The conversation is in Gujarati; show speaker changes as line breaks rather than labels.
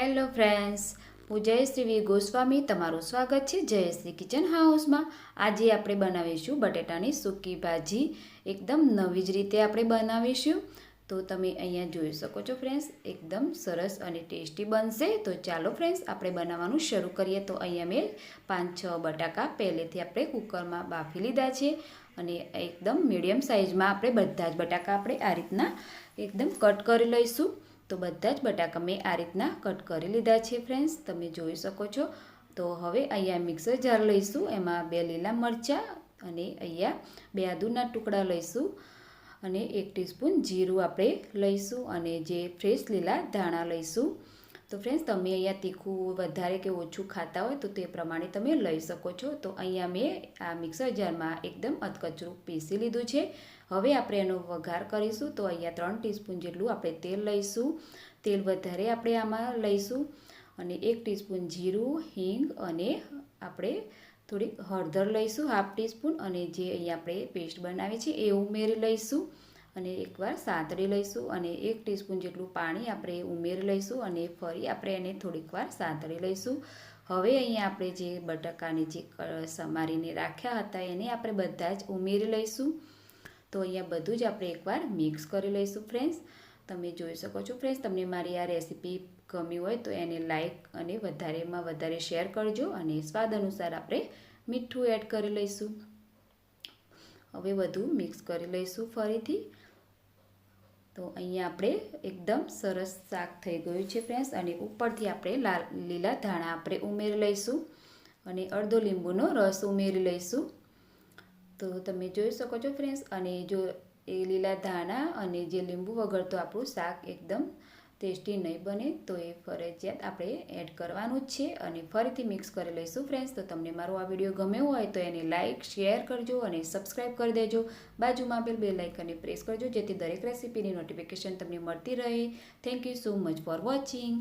હેલો ફ્રેન્ડ્સ, હું જયશ્રી ગોસ્વામી, તમારું સ્વાગત છે જયશ્રી કિચન હાઉસમાં. આજે આપણે બનાવીશું બટેટાની સૂકી ભાજી. એકદમ નવી જ રીતે આપણે બનાવીશું. તો તમે અહીંયા જોઈ શકો છો ફ્રેન્ડ્સ, એકદમ સરસ અને ટેસ્ટી બનશે. તો ચાલો ફ્રેન્ડ્સ, આપણે બનાવવાનું શરૂ કરીએ. તો અહીંયા મેં પાંચ છ બટાકા પહેલેથી આપણે કુકરમાં બાફી લીધા છે અને એકદમ મીડિયમ સાઇઝમાં આપણે બધા જ બટાકા આપણે આ રીતના એકદમ કટ કરી લઈશું. તો બધા જ બટાકા મેં આ રીતના કટ કરી લીધા છે ફ્રેન્ડ્સ તમે જોઈ શકો છો. તો હવે અહીંયા મિક્સર જાર લઈશું, એમાં બે લીલા મરચાં અને અહીંયા બે આદુના ટુકડા લઈશું અને એક ટીસ્પૂન જીરું આપણે લઈશું અને જે ફ્રેશ લીલા ધાણા લઈશું. તો ફ્રેન્ડ્સ તમે અહીંયા તીખું વધારે કે ઓછું ખાતા હોય તો તે પ્રમાણે તમે લઈ શકો છો. તો અહીંયા મેં આ મિક્સર જારમાં એકદમ અધકચરું પીસી લીધું છે. હવે આપણે એનો વઘાર કરીશું. તો અહીંયા ત્રણ ટીસ્પૂન જેટલું આપણે તેલ લઈશું. તેલ વધારે આપણે આમાં લઈશું અને એક ટીસ્પૂન જીરું, હિંગ અને આપણે થોડીક હળદર લઈશું હાફ ટીસ્પૂન અને જે અહીંયા આપણે પેસ્ટ બનાવી છે એ ઉમેરી લઈશું. અને એકવાર સાંતળી લઈશું અને એક ટીસ્પૂન જેટલું પાણી આપણે ઉમેરી લઈશું અને ફરી આપણે એને થોડીક વાર સાંતળી લઈશું. હવે અહીંયા આપણે જે બટાકાને જે સમારીને રાખ્યા હતા એને આપણે બધા જ ઉમેરી લઈશું. તો અહીંયા બધું જ આપણે એકવાર મિક્સ કરી લઈશું ફ્રેન્ડ્સ. તમે જોઈ શકો છો ફ્રેન્ડ્સ, તમને મારી આ રેસીપી ગમી હોય તો એને લાઈક અને વધારેમાં વધારે શેર કરજો અને સ્વાદ અનુસાર આપણે મીઠું એડ કરી લઈશું. હવે બધું મિક્સ કરી લઈશું ફરીથી. તો અહીંયા આપણે એકદમ સરસ શાક થઈ ગયું છે ફ્રેન્ડ્સ અને ઉપરથી આપણે લાલ, લીલા ધાણા આપણે ઉમેરી લઈશું અને અડધો લીંબુનો રસ ઉમેરી લઈશું. તો તમે જોઈ શકો છો ફ્રેન્ડ્સ અને જો એ લીલા ધાણા અને જે લીંબુ વગર તો આપણું શાક એકદમ ટેસ્ટી નહીં બને તો એ ફરજિયાત આપણે એડ કરવાનું જ છે અને ફરીથી મિક્સ કરી લઈશું ફ્રેન્ડ્સ. તો તમને મારો આ વીડિયો ગમ્યો હોય તો એને લાઇક શેર કરજો અને સબસ્ક્રાઈબ કરી દેજો. બાજુમાં આપેલ બે લાઇકને પ્રેસ કરજો જેથી દરેક રેસીપીની નોટિફિકેશન તમને મળતી રહે. Thank you so much for watching.